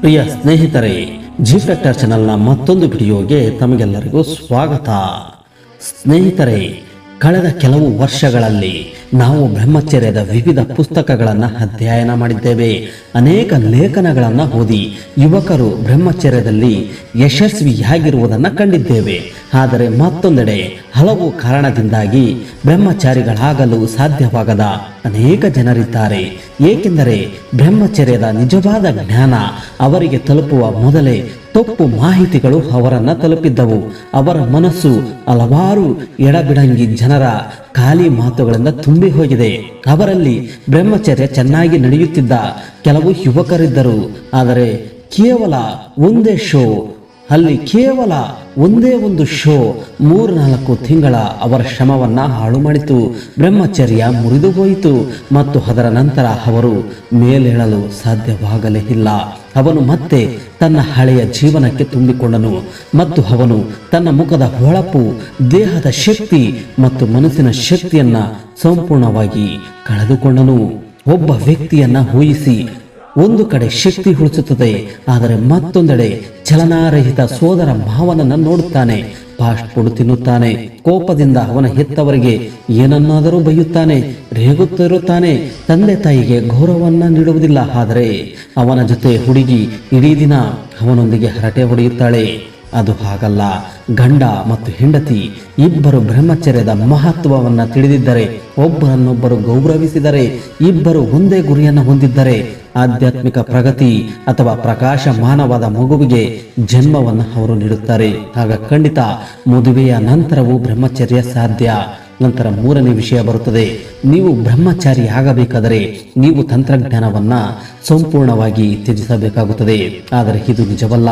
ಪ್ರಿಯ ಸ್ನೇಹಿತರೆ G factor ಚಾನಲ್ನ ಮತ್ತೊಂದು ವಿಡಿಯೋಗೆ ತಮಗೆಲ್ಲರಿಗೂ ಸ್ವಾಗತ. ಸ್ನೇಹಿತರೆ, ಕಳೆದ ಕೆಲವು ವರ್ಷಗಳಲ್ಲಿ ನಾವು ಬ್ರಹ್ಮಚರ್ಯದ ವಿವಿಧ ಪುಸ್ತಕಗಳನ್ನು ಅಧ್ಯಯನ ಮಾಡಿದ್ದೇವೆ. ಅನೇಕ ಲೇಖನಗಳನ್ನು ಓದಿ ಯುವಕರು ಬ್ರಹ್ಮಚರ್ಯದಲ್ಲಿ ಯಶಸ್ವಿಯಾಗಿರುವುದನ್ನು ಕಂಡಿದ್ದೇವೆ. ಆದರೆ ಮತ್ತೊಂದೆಡೆ ಹಲವು ಕಾರಣದಿಂದಾಗಿ ಬ್ರಹ್ಮಚಾರಿಗಳಾಗಲು ಸಾಧ್ಯವಾಗದ ಅನೇಕ ಜನರಿದ್ದಾರೆ. ಏಕೆಂದರೆ ಬ್ರಹ್ಮಚರ್ಯದ ನಿಜವಾದ ಜ್ಞಾನ ಅವರಿಗೆ ತಲುಪುವ ಮೊದಲೇ ತಪ್ಪು ಮಾಹಿತಿಗಳು ಅವರನ್ನು ತಲುಪಿದ್ದವು. ಅವರ ಮನಸ್ಸು ಹಲವಾರು ಎಡಬಿಡಂಗಿ ಜನರ ಖಾಲಿ ಮಾತುಗಳಿಂದ ತುಂಬಿ ಹೋಗಿದೆ. ಅವರಲ್ಲಿ ಬ್ರಹ್ಮಚರ್ಯ ಚೆನ್ನಾಗಿ ನಡೆಯುತ್ತಿದ್ದ ಕೆಲವು ಯುವಕರಿದ್ದರು. ಆದರೆ ಕೇವಲ ಒಂದೇ ಶೋ, ಅಲ್ಲಿ ಕೇವಲ ಒಂದೇ ಒಂದು ಶೋ ಮೂರ್ನಾಲ್ಕು ತಿಂಗಳ ಅವರ ಶ್ರಮವನ್ನ ಹಾಳು ಮಾಡಿತು. ಬ್ರಹ್ಮಚರ್ಯ ಮುರಿದು ಹೋಯಿತು. ಮತ್ತು ಅದರ ನಂತರ ಅವರು ಮೇಲೇಳಲು ಸಾಧ್ಯವಾಗಲೇ ಇಲ್ಲ. ಅವನು ಮತ್ತೆ ತನ್ನ ಹಳೆಯ ಜೀವನಕ್ಕೆ ತುಂಬಿಕೊಂಡನು. ಮತ್ತು ಅವನು ತನ್ನ ಮುಖದ ಹೊಳಪು, ದೇಹದ ಶಕ್ತಿ ಮತ್ತು ಮನಸ್ಸಿನ ಶಕ್ತಿಯನ್ನ ಸಂಪೂರ್ಣವಾಗಿ ಕಳೆದುಕೊಂಡನು. ಒಬ್ಬ ವ್ಯಕ್ತಿಯನ್ನ ಊಹಿಸಿ ಒಂದು ಕಡೆ ಶಕ್ತಿ ಹುಳಿಸುತ್ತದೆ ಆದರೆ ಮತ್ತೊಂದೆಡೆ ಚಲನಾರಹಿತ ಸೋದರ ಭಾವನನ್ನ ನೋಡುತ್ತಾನೆ. ಫಾಸ್ಟ್ ಫುಡ್ ತಿನ್ನುತ್ತಾನೆ. ಕೋಪದಿಂದ ಅವನ ಹೆತ್ತವರಿಗೆ ಏನನ್ನಾದರೂ ಬೈಯುತ್ತಾನೆ, ರೇಗುತ್ತಿರುತ್ತಾನೆ. ತಂದೆ ತಾಯಿಗೆ ಗೌರವವನ್ನ ನೀಡುವುದಿಲ್ಲ, ಆದರೆ ಅವನ ಜೊತೆ ಹುಡುಗಿ ಇಡೀ ದಿನ ಅವನೊಂದಿಗೆ ಹರಟೆ ಹೊಡೆಯುತ್ತಾಳೆ. ಅದು ಹಾಗಲ್ಲ. ಗಂಡ ಮತ್ತು ಹೆಂಡತಿ ಇಬ್ಬರು ಬ್ರಹ್ಮಚರ್ಯದ ಮಹತ್ವವನ್ನು ತಿಳಿದಿದ್ದರೆ, ಒಬ್ಬರನ್ನೊಬ್ಬರು ಗೌರವಿಸಿದರೆ, ಇಬ್ಬರು ಒಂದೇ ಗುರಿಯನ್ನು ಹೊಂದಿದ್ದರೆ, ಆಧ್ಯಾತ್ಮಿಕ ಪ್ರಗತಿ ಅಥವಾ ಪ್ರಕಾಶಮಾನವಾದ ಮಗುವಿಗೆ ಜನ್ಮವನ್ನು ಅವರು ನೀಡುತ್ತಾರೆ. ಆಗ ಖಂಡಿತ ಮದುವೆಯ ನಂತರವೂ ಬ್ರಹ್ಮಚರ್ಯ ಸಾಧ್ಯ. ನಂತರ ಮೂರನೇ ವಿಷಯ ಬರುತ್ತದೆ. ನೀವು ಬ್ರಹ್ಮಚಾರಿ ಆಗಬೇಕಾದರೆ ನೀವು ತಂತ್ರಜ್ಞಾನವನ್ನ ಸಂಪೂರ್ಣವಾಗಿ ತ್ಯಜಿಸಬೇಕಾಗುತ್ತದೆ. ಆದರೆ ಇದು ನಿಜವಲ್ಲ.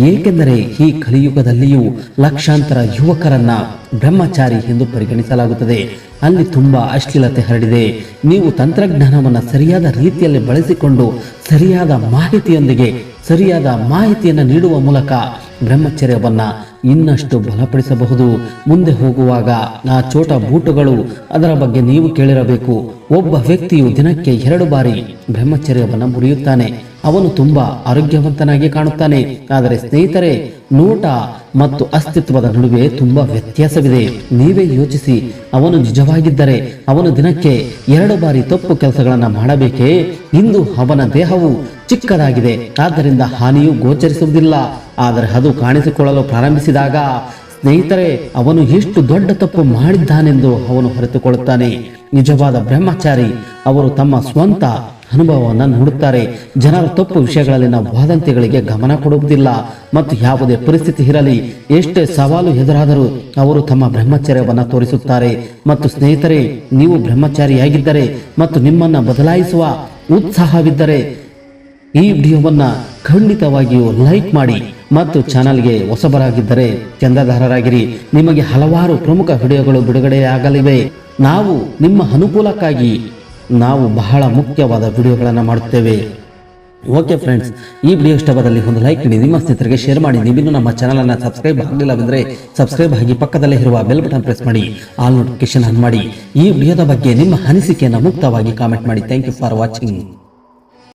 ಏಕೆಂದರೆ ಈ ಕಲಿಯುಗದಲ್ಲಿಯೂ ಲಕ್ಷಾಂತರ ಯುವಕರನ್ನ ಬ್ರಹ್ಮಚಾರಿ ಎಂದು ಪರಿಗಣಿಸಲಾಗುತ್ತದೆ. ಅಲ್ಲಿ ತುಂಬಾ ಅಶ್ಲೀಲತೆ ಹರಡಿದೆ. ನೀವು ತಂತ್ರಜ್ಞಾನವನ್ನು ಸರಿಯಾದ ರೀತಿಯಲ್ಲಿ ಬಳಸಿಕೊಂಡು ಸರಿಯಾದ ಮಾಹಿತಿಯೊಂದಿಗೆ, ಸರಿಯಾದ ಮಾಹಿತಿಯನ್ನು ನೀಡುವ ಮೂಲಕ ಬ್ರಹ್ಮಚರ್ಯವನ್ನ ಇನ್ನಷ್ಟು ಬಲಪಡಿಸಬಹುದು. ಮುಂದೆ ಹೋಗುವಾಗ ಆ ಚೋಟ ಬೂಟುಗಳು, ಅದರ ಬಗ್ಗೆ ನೀವು ಕೇಳಿರಬೇಕು. ಒಬ್ಬ ವ್ಯಕ್ತಿಯು ದಿನಕ್ಕೆ ಎರಡು ಬಾರಿ ಬ್ರಹ್ಮಚರ್ಯವನ್ನು ಮುರಿಯುತ್ತಾನೆ. ಅವನು ತುಂಬಾ ಆರೋಗ್ಯವಂತನಾಗಿ ಕಾಣುತ್ತಾನೆ. ಆದರೆ ಸ್ನೇಹಿತರೆ, ನೋಟ ಮತ್ತು ಅಸ್ತಿತ್ವದ ನಡುವೆ ತುಂಬಾ ವ್ಯತ್ಯಾಸವಿದೆ. ನೀವೇ ಯೋಚಿಸಿ, ಅವನು ನಿಜವಾಗಿದ್ದರೆ ಅವನು ದಿನಕ್ಕೆ ಎರಡು ಬಾರಿ ತಪ್ಪು ಕೆಲಸಗಳನ್ನು ಮಾಡಬೇಕೇ? ಇಂದು ಅವನ ದೇಹವು ಚಿಕ್ಕದಾಗಿದೆ. ಆದ್ದರಿಂದ ಹಾನಿಯು ಗೋಚರಿಸುವುದಿಲ್ಲ. ಆದರೆ ಅದು ಕಾಣಿಸಿಕೊಳ್ಳಲು ಪ್ರಾರಂಭಿಸಿದಾಗ, ಸ್ನೇಹಿತರೆ, ಅವನು ಎಷ್ಟು ದೊಡ್ಡ ತಪ್ಪು ಮಾಡಿದ್ದಾನೆಂದು ಅವನು ಹೊರತುಕೊಳ್ಳುತ್ತಾನೆ ನಿಜವಾದ ಬ್ರಹ್ಮಚಾರಿ, ಅವರು ತಮ್ಮ ಸ್ವಂತ ಅನುಭವವನ್ನು ನೋಡುತ್ತಾರೆ ಜನರ ತಪ್ಪು ವಿಷಯಗಳಲ್ಲಿನ ಗಮನ ಕೊಡುವುದಿಲ್ಲ. ಮತ್ತು ಯಾವುದೇ ಪರಿಸ್ಥಿತಿ ಇರಲಿ, ಎಷ್ಟೇ ಸವಾಲು ಎದುರಾದರೂ ಅವರು ತಮ್ಮ ಬ್ರಹ್ಮಚರ್ಯವನ್ನು ತೋರಿಸುತ್ತಾರೆ. ಮತ್ತು ಸ್ನೇಹಿತರೆ, ನೀವು ಬ್ರಹ್ಮಚಾರಿಯಾಗಿದ್ದರೆ ಮತ್ತು ನಿಮ್ಮನ್ನು ಬದಲಾಯಿಸುವ ಉತ್ಸಾಹವಿದ್ದರೆ ಈ ವಿಡಿಯೋವನ್ನು ಖಂಡಿತವಾಗಿಯೂ ಲೈಕ್ ಮಾಡಿ ಮತ್ತು ಚಾನಲ್ಗೆ ಹೊಸಬರಾಗಿದ್ದರೆ ಚಂದಾದಾರರಾಗಿರಿ. ನಿಮಗೆ ಹಲವಾರು ಪ್ರಮುಖ ವಿಡಿಯೋಗಳು ಬಿಡುಗಡೆಯಾಗಲಿವೆ. ನಾವು ನಿಮ್ಮ ಅನುಕೂಲಕ್ಕಾಗಿ ನಾವು ಬಹಳ ಮುಖ್ಯವಾದ ವಿಡಿಯೋಗಳನ್ನು ಮಾಡುತ್ತೇವೆ. ಓಕೆ ಫ್ರೆಂಡ್ಸ್ ಈ ವಿಡಿಯೋ ಇಷ್ಟವಾದಲ್ಲಿ ಒಂದು ಲೈಕ್ ನೀಡಿ ನಿಮ್ಮ ಸ್ನೇಹಿತರಿಗೆ ಶೇರ್ ಮಾಡಿ. ನೀವಿನ್ನೂ ನಮ್ಮ ಚಾನಲನ್ನು ಸಬ್ಸ್ಕ್ರೈಬ್ ಆಗಲಿಲ್ಲವೆಂದರೆ ಸಬ್ಸ್ಕ್ರೈಬ್ ಆಗಿ ಪಕ್ಕದಲ್ಲೇ ಇರುವ ಬೆಲ್ ಬಟನ್ ಪ್ರೆಸ್ ಮಾಡಿ ಆಲ್ ನೋಟಿಫಿಕೇಶನ್ ಆನ್ ಮಾಡಿ. ಈ ವಿಡಿಯೋದ ಬಗ್ಗೆ ನಿಮ್ಮ ಅನಿಸಿಕೆಯನ್ನು ಮುಕ್ತವಾಗಿ ಕಾಮೆಂಟ್ ಮಾಡಿ. Thank you for watching